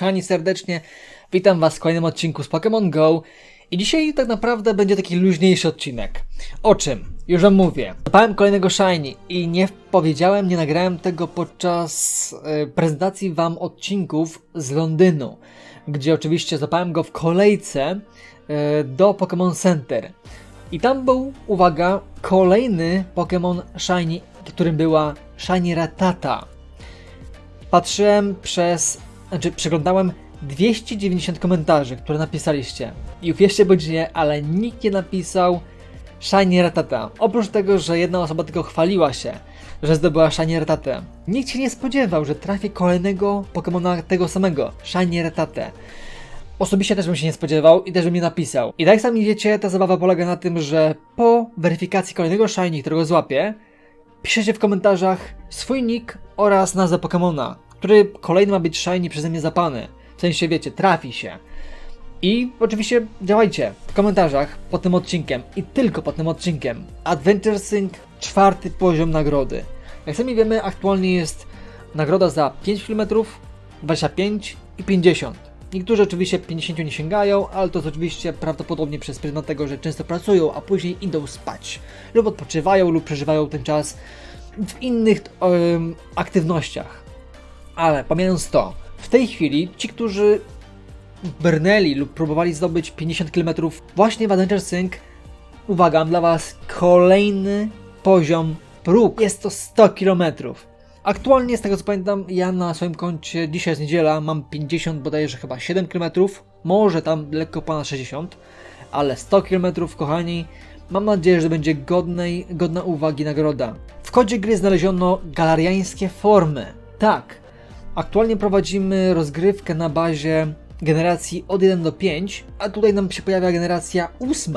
Kochani, serdecznie witam Was w kolejnym odcinku z Pokémon Go. I dzisiaj tak naprawdę będzie taki luźniejszy odcinek. O czym? Już Wam mówię. Zapałem kolejnego Shiny i nie powiedziałem, nie nagrałem tego podczas e, prezentacji Wam odcinków z Londynu, gdzie oczywiście zapałem go w kolejce e, do Pokémon Center. I tam był, uwaga, kolejny Pokémon Shiny, którym była Shiny Ratata. Patrzyłem przez, znaczy przeglądałem 290 komentarzy, które napisaliście. I uwierzcie bądź nie, ale nikt nie napisał Shiny Ratata. Oprócz tego, że jedna osoba tylko chwaliła się, że zdobyła Shiny Ratatę. Nikt się nie spodziewał, że trafi kolejnego Pokemona tego samego, Shiny Ratatę. Osobiście też bym się nie spodziewał i też bym nie napisał. I tak sami wiecie, ta zabawa polega na tym, że po weryfikacji kolejnego Shiny, którego złapię, piszecie w komentarzach swój nick oraz nazwę Pokemona, który kolejny ma być shiny przeze mnie zapany. W sensie wiecie, trafi się. I oczywiście działajcie w komentarzach pod tym odcinkiem i tylko pod tym odcinkiem. Adventure Sync czwarty poziom nagrody. Jak sami wiemy, aktualnie jest nagroda za 5 km, 25 i 50. Niektórzy oczywiście 50 nie sięgają, ale to jest oczywiście prawdopodobnie przez pryzmat tego, że często pracują, a później idą spać. Lub odpoczywają, lub przeżywają ten czas w innych em, aktywnościach. Ale pomijając to, w tej chwili ci, którzy brnęli lub próbowali zdobyć 50 km właśnie w Adventure Sync, uwaga, dla Was kolejny poziom próg. Jest to 100 km. Aktualnie, z tego co pamiętam, ja na swoim koncie, dzisiaj jest niedziela, mam 50, bodajże chyba 7 km, może tam lekko ponad 60, ale 100 km, kochani, mam nadzieję, że będzie godnej, godna uwagi nagroda. W kodzie gry znaleziono galariańskie formy. Tak, aktualnie prowadzimy rozgrywkę na bazie generacji od 1 do 5, a tutaj nam się pojawia generacja 8.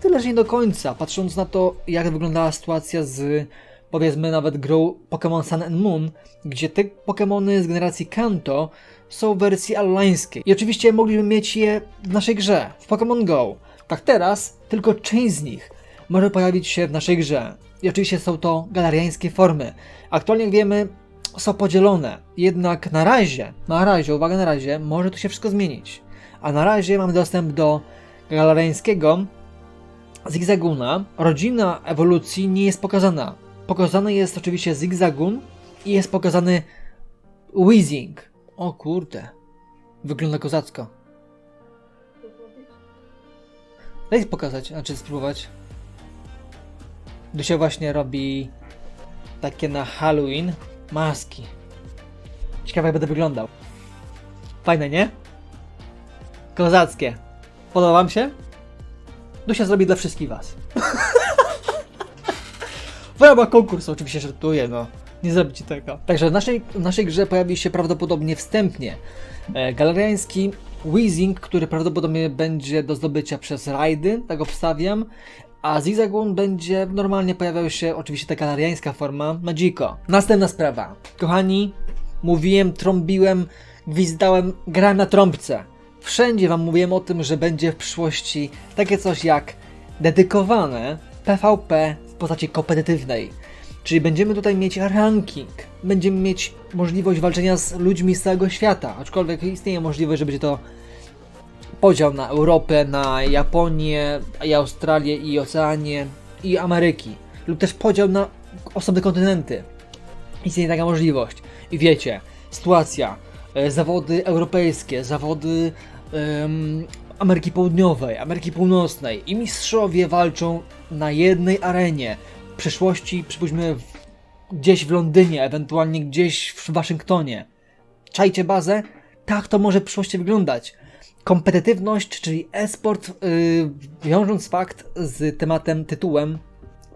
Tyle, że nie do końca, patrząc na to, jak wyglądała sytuacja z powiedzmy nawet grą Pokémon Sun and Moon, gdzie te Pokémony z generacji Kanto są w wersji alolańskiej. I oczywiście mogliby mieć je w naszej grze, w Pokémon Go. Tak teraz, tylko część z nich może pojawić się w naszej grze. I oczywiście są to galariańskie formy. Aktualnie, wiemy, są podzielone. Jednak na razie, na razie, uwaga na razie, może to się wszystko zmienić. A na razie mamy dostęp do galariańskiego Zigzaguna. Rodzina ewolucji nie jest pokazana. Pokazany jest oczywiście Zigzagun i jest pokazany Weezing. O kurde. Wygląda kozacko. Daj pokazać, znaczy spróbować. Tu się właśnie robi takie na Halloween maski. Ciekawe jak będę wyglądał. Fajne, nie? Kozackie. Podoba wam się? Dusia zrobi dla wszystkich was. w ramach konkursu oczywiście żartuję, no. Nie zrobicie tego. Także w naszej, w naszej grze pojawi się prawdopodobnie wstępnie e, galeriański Weezing, który prawdopodobnie będzie do zdobycia przez rajdy, tak obstawiam. A Zigzagun będzie normalnie pojawiał się oczywiście ta galeriańska forma Magico. Następna sprawa. Kochani, mówiłem, trąbiłem, gwizdałem, grałem na trąbce. Wszędzie wam mówiłem o tym, że będzie w przyszłości takie coś jak dedykowane PvP w postaci kompetytywnej. Czyli będziemy tutaj mieć ranking, będziemy mieć możliwość walczenia z ludźmi z całego świata, aczkolwiek istnieje możliwość, że będzie to podział na Europę, na Japonię, i Australię i Oceanię i Ameryki, lub też podział na osobne kontynenty. Istnieje taka możliwość. I wiecie, sytuacja, e, zawody europejskie, zawody em, Ameryki Południowej, Ameryki Północnej i mistrzowie walczą na jednej arenie. W przyszłości, przypuśćmy, gdzieś w Londynie, ewentualnie gdzieś w Waszyngtonie. Czajcie bazę? Tak to może w przyszłości wyglądać. Kompetytywność, czyli e-sport, yy, wiążąc fakt z tematem, tytułem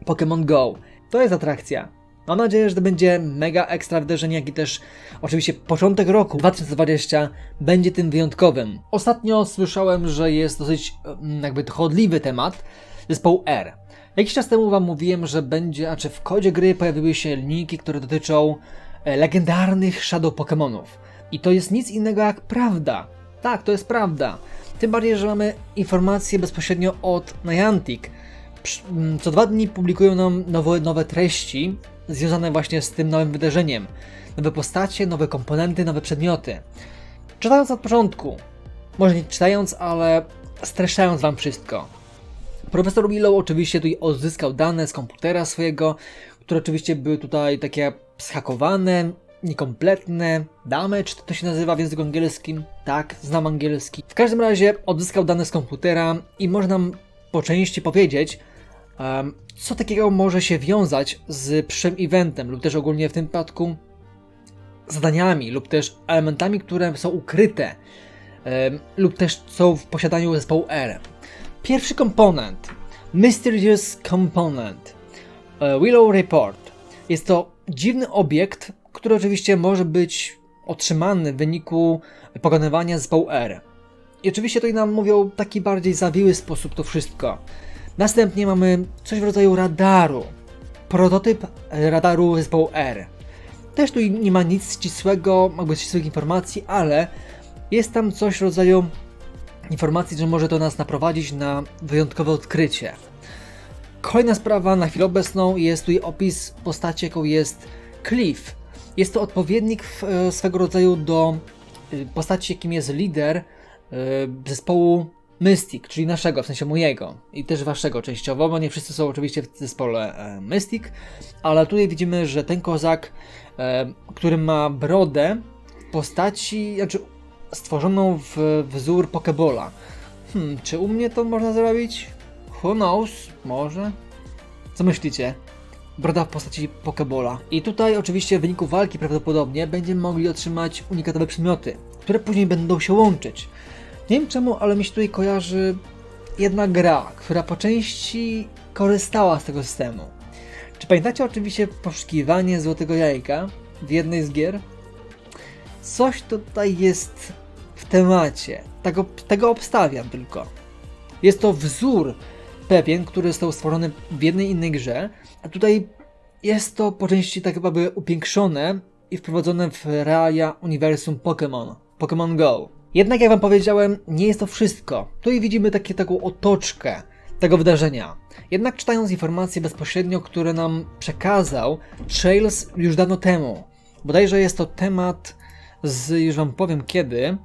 Pokémon Go. To jest atrakcja. Mam nadzieję, że to będzie mega ekstra wydarzenie, jak i też oczywiście początek roku 2020 będzie tym wyjątkowym. Ostatnio słyszałem, że jest dosyć mm, jakby chodliwy temat zespołu R. Jakiś czas temu Wam mówiłem, że będzie, a czy w kodzie gry pojawiły się linijki, które dotyczą e, legendarnych Shadow Pokémonów. I to jest nic innego jak prawda. Tak, to jest prawda. Tym bardziej, że mamy informacje bezpośrednio od Niantic. Mm, Co dwa dni publikują nam nowe, nowe treści związane właśnie z tym nowym wydarzeniem. Nowe postacie, nowe komponenty, nowe przedmioty. Czytając od początku, może nie czytając, ale streszczając wam wszystko. Profesor Willow oczywiście tutaj odzyskał dane z komputera swojego, które oczywiście były tutaj takie zhakowane, niekompletne, damage to się nazywa w języku angielskim, tak, znam angielski. W każdym razie odzyskał dane z komputera i może nam po części powiedzieć, um, co takiego może się wiązać z przyszłym eventem, lub też ogólnie w tym przypadku zadaniami, lub też elementami, które są ukryte, um, lub też są w posiadaniu zespołu R. Pierwszy komponent, Mysterious Component, e, Willow Report. Jest to dziwny obiekt, który oczywiście może być otrzymany w wyniku pokonywania zespołu R. I oczywiście tutaj nam mówią w taki bardziej zawiły sposób to wszystko. Następnie mamy coś w rodzaju radaru. Prototyp radaru zespołu R. Też tu nie ma nic ścisłego, jakby ścisłych informacji, ale jest tam coś w rodzaju informacji, że może to nas naprowadzić na wyjątkowe odkrycie. Kolejna sprawa na chwilę obecną jest tutaj opis postaci, jaką jest Cliff. Jest to odpowiednik e, swego rodzaju do e, postaci, jakim jest lider e, zespołu Mystic, czyli naszego, w sensie mojego i też waszego częściowo, bo nie wszyscy są oczywiście w zespole Mystic, ale tutaj widzimy, że ten kozak, który ma brodę postaci, znaczy stworzoną w wzór Pokebola. Hmm, czy u mnie to można zrobić? Who knows? Może? Co myślicie? Broda w postaci Pokebola. I tutaj oczywiście w wyniku walki prawdopodobnie będziemy mogli otrzymać unikatowe przedmioty, które później będą się łączyć. Nie wiem czemu, ale mi się tutaj kojarzy jedna gra, która po części korzystała z tego systemu. Czy pamiętacie oczywiście poszukiwanie złotego jajka w jednej z gier? Coś tutaj jest w temacie. Tego, tego obstawiam tylko. Jest to wzór pewien, który został stworzony w jednej innej grze, a tutaj jest to po części tak jakby upiększone i wprowadzone w realia uniwersum Pokémon, Pokémon Go. Jednak jak wam powiedziałem, nie jest to wszystko. Tutaj widzimy takie, taką otoczkę tego wydarzenia. Jednak czytając informacje bezpośrednio, które nam przekazał Trails już dawno temu, bodajże jest to temat z, już wam powiem kiedy,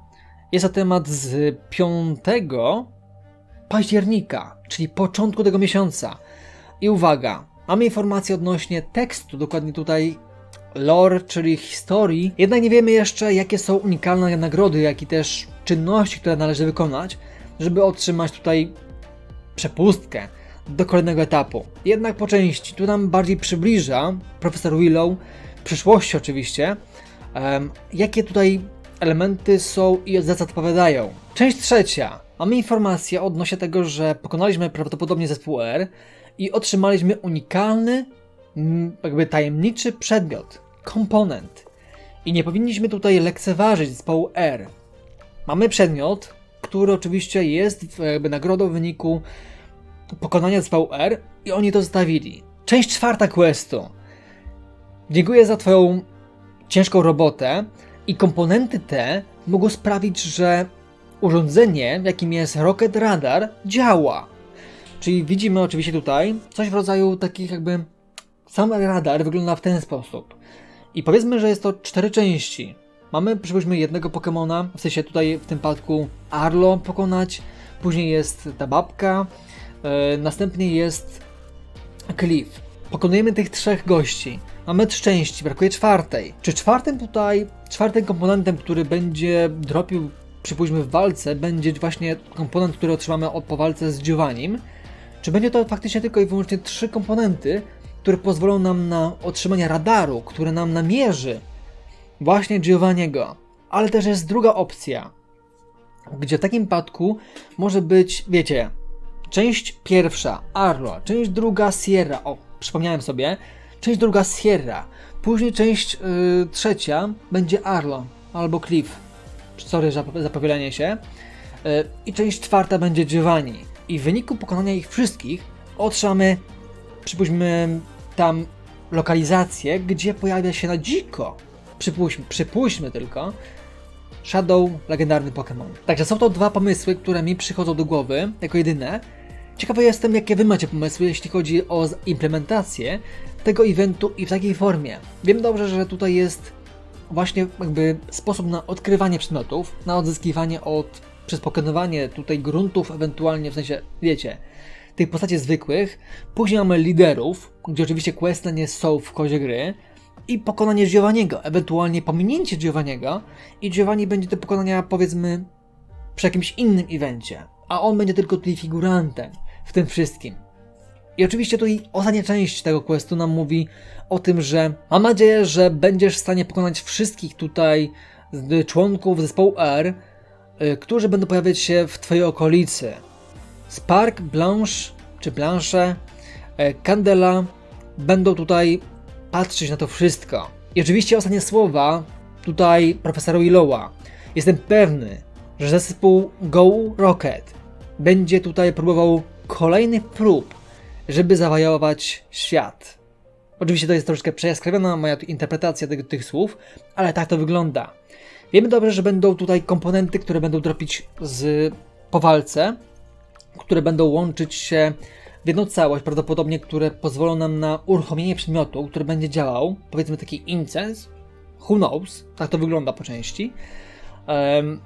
jest to temat z 5 października, czyli początku tego miesiąca. I uwaga, mamy informacje odnośnie tekstu, dokładnie tutaj lore, czyli historii, jednak nie wiemy jeszcze, jakie są unikalne nagrody, jak i też czynności, które należy wykonać, żeby otrzymać tutaj przepustkę do kolejnego etapu. Jednak po części, tu nam bardziej przybliża profesor Willow, w przyszłości oczywiście, um, jakie tutaj elementy są i od zasad odpowiadają. Część trzecia. Mamy informację odnośnie tego, że pokonaliśmy prawdopodobnie zespół R i otrzymaliśmy unikalny, jakby tajemniczy przedmiot, komponent. I nie powinniśmy tutaj lekceważyć zespołu R. Mamy przedmiot, który oczywiście jest jakby nagrodą w wyniku pokonania zespołu R i oni to zostawili. Część czwarta questu. Dziękuję za Twoją ciężką robotę i komponenty te mogą sprawić, że urządzenie, jakim jest Rocket Radar, działa. Czyli widzimy oczywiście tutaj coś w rodzaju takich jakby. Sam radar wygląda w ten sposób. I powiedzmy, że jest to cztery części. Mamy, przypuśćmy, jednego Pokemona, w sensie tutaj w tym przypadku Arlo pokonać, później jest ta babka, yy, następnie jest Cliff. Pokonujemy tych trzech gości. Mamy trzy części, brakuje czwartej. Czy czwartym tutaj, czwartym komponentem, który będzie dropił, przypuśćmy w walce, będzie właśnie komponent, który otrzymamy po walce z Giovannim? Czy będzie to faktycznie tylko i wyłącznie trzy komponenty, które pozwolą nam na otrzymanie radaru, które nam namierzy właśnie Giovanniego? Ale też jest druga opcja, gdzie w takim przypadku może być, wiecie, część pierwsza Arlo, część druga Sierra, o, przypomniałem sobie, część druga Sierra, później część yy, trzecia będzie Arlo albo Cliff, sorry za, za powielenie się, yy, i część czwarta będzie Giovanni. I w wyniku pokonania ich wszystkich otrzymamy, przypuśćmy tam lokalizację, gdzie pojawia się na dziko, przypuśćmy, przypuśćmy tylko, Shadow, legendarny Pokémon. Także są to dwa pomysły, które mi przychodzą do głowy jako jedyne. Ciekawy jestem, jakie wy macie pomysły, jeśli chodzi o implementację tego eventu i w takiej formie. Wiem dobrze, że tutaj jest właśnie jakby sposób na odkrywanie przedmiotów, na odzyskiwanie od, przez pokonywanie tutaj gruntów, ewentualnie w sensie, wiecie, tych postaci zwykłych. Później mamy liderów, gdzie oczywiście questy nie są w kozie gry. I pokonanie Giovanniego, ewentualnie pominięcie Giovanniego i Giovanni będzie do pokonania powiedzmy przy jakimś innym evencie, a on będzie tylko tutaj figurantem w tym wszystkim. I oczywiście tutaj ostatnia część tego questu nam mówi o tym, że mam nadzieję, że będziesz w stanie pokonać wszystkich tutaj członków zespołu R, którzy będą pojawiać się w twojej okolicy. Spark, Blanche czy Blanche, e, Candela będą tutaj patrzeć na to wszystko. I oczywiście ostatnie słowa tutaj profesora Willowa. Jestem pewny, że zespół Go Rocket będzie tutaj próbował kolejnych prób, żeby zawajować świat. Oczywiście to jest troszkę przejaskrawiona moja interpretacja tego, tych słów, ale tak to wygląda. Wiemy dobrze, że będą tutaj komponenty, które będą dropić z po walce, które będą łączyć się w jedną całość, prawdopodobnie, które pozwolą nam na uruchomienie przedmiotu, który będzie działał, powiedzmy taki incens, who knows, tak to wygląda po części. Em,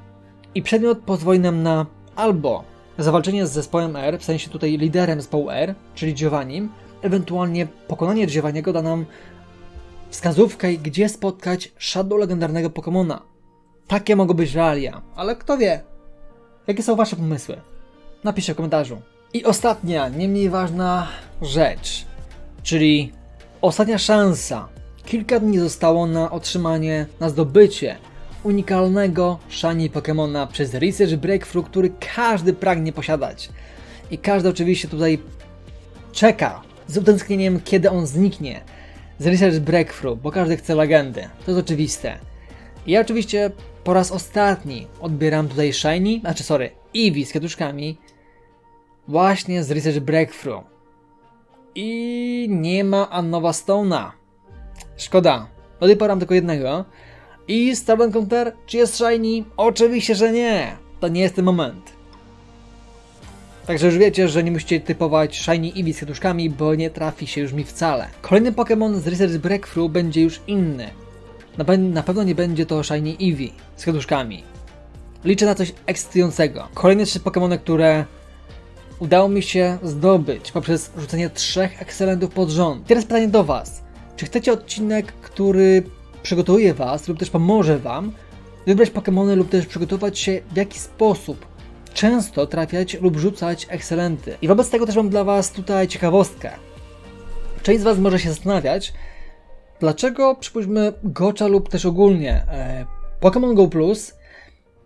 I przedmiot pozwoli nam na albo zawalczenie z zespołem R, w sensie tutaj liderem zespołu R, czyli Giovannim, ewentualnie pokonanie Giovanniego da nam wskazówkę, gdzie spotkać Shadow legendarnego Pokemona. Takie mogą być realia, ale kto wie? Jakie są Wasze pomysły? Napiszcie w komentarzu. I ostatnia, nie mniej ważna rzecz, czyli ostatnia szansa. Kilka dni zostało na otrzymanie, na zdobycie unikalnego shiny Pokemona przez Research Breakthrough, który każdy pragnie posiadać. I każdy oczywiście tutaj czeka z utęsknieniem, kiedy on zniknie z Research Breakthrough, bo każdy chce legendy. To jest oczywiste. Ja oczywiście po raz ostatni odbieram tutaj Shiny, znaczy sorry, Eevee z kwiatuszkami właśnie z Research Breakthrough. I nie ma Annowa Stone'a. Szkoda. Do tej pory mam tylko jednego. I Star Encounter, czy jest Shiny? Oczywiście, że nie. To nie jest ten moment. Także już wiecie, że nie musicie typować Shiny Eevee z kwiatuszkami, bo nie trafi się już mi wcale. Kolejny Pokémon z Research Breakthrough będzie już inny. Na, pe- na pewno nie będzie to Shiny Eevee z kwiatuszkami. Liczę na coś ekscytującego. Kolejne trzy Pokémony, które udało mi się zdobyć poprzez rzucenie trzech ekscelentów pod rząd. Teraz pytanie do Was. Czy chcecie odcinek, który przygotuje Was lub też pomoże Wam wybrać Pokémony lub też przygotować się w jaki sposób często trafiać lub rzucać ekscelenty? I wobec tego też mam dla Was tutaj ciekawostkę. Część z Was może się zastanawiać, dlaczego przypuśćmy Gocza lub też ogólnie e, Pokémon Go Plus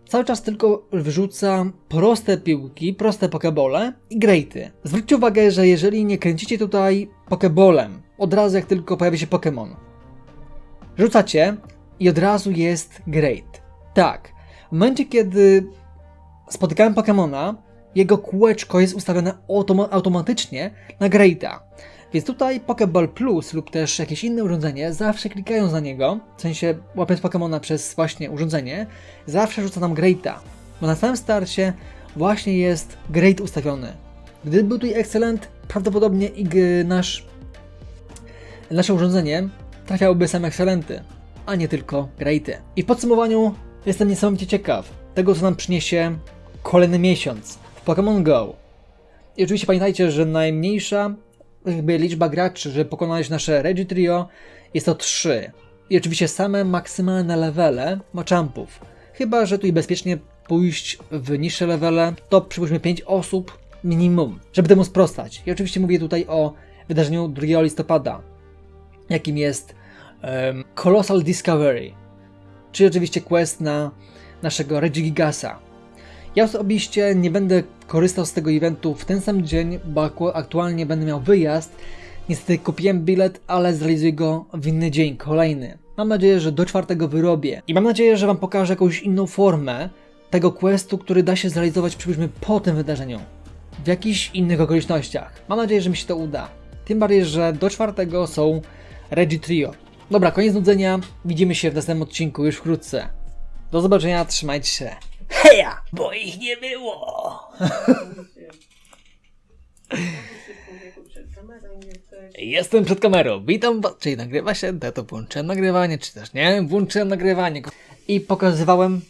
cały czas tylko wyrzuca proste piłki, proste pokebole i greaty. Zwróćcie uwagę, że jeżeli nie kręcicie tutaj pokebolem, od razu jak tylko pojawi się Pokémon, rzucacie i od razu jest great. Tak, w momencie kiedy spotykałem Pokémona, jego kółeczko jest ustawione automa- automatycznie na greata. Więc tutaj Pokéball Plus lub też jakieś inne urządzenie, zawsze klikając na niego, w sensie łapiąc Pokemona przez właśnie urządzenie, zawsze rzuca nam Greata. Bo na samym starcie właśnie jest Great ustawiony. Gdyby był tutaj Excellent, prawdopodobnie i nasz, nasze urządzenie trafiałoby same Excellenty, a nie tylko Greaty. I w podsumowaniu jestem niesamowicie ciekaw tego, co nam przyniesie kolejny miesiąc w Pokémon Go. I oczywiście pamiętajcie, że najmniejsza jakby liczba graczy, żeby pokonać nasze Regi Trio jest to 3. I oczywiście same maksymalne levele Machampów. Chyba, że tu i bezpiecznie pójść w niższe levele, to przypuśćmy 5 osób minimum, żeby temu sprostać. I oczywiście mówię tutaj o wydarzeniu 2 listopada, jakim jest em, Colossal Discovery, czyli oczywiście quest na naszego Regigigasa. Ja osobiście nie będę korzystał z tego eventu w ten sam dzień, bo aktualnie będę miał wyjazd. Niestety kupiłem bilet, ale zrealizuję go w inny dzień, kolejny. Mam nadzieję, że do czwartego wyrobię. I mam nadzieję, że Wam pokażę jakąś inną formę tego questu, który da się zrealizować przypuśćmy po tym wydarzeniu. W jakichś innych okolicznościach. Mam nadzieję, że mi się to uda. Tym bardziej, że do czwartego są Regi Trio. Dobra, koniec nudzenia. Widzimy się w następnym odcinku już wkrótce. Do zobaczenia, trzymajcie się. Heja! Bo ich nie było! Jestem przed kamerą, witam was. Czyli nagrywa się, ja to włączyłem nagrywanie, czy też nie, włączyłem nagrywanie. I pokazywałem,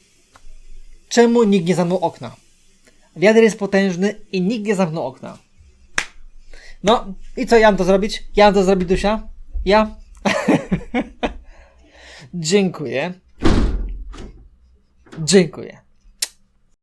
czemu nikt nie zamknął okna. Wiatr jest potężny i nikt nie zamknął okna. No, i co ja mam to zrobić? Ja mam to zrobić, Dusia? Ja? Dziękuję. Dziękuję.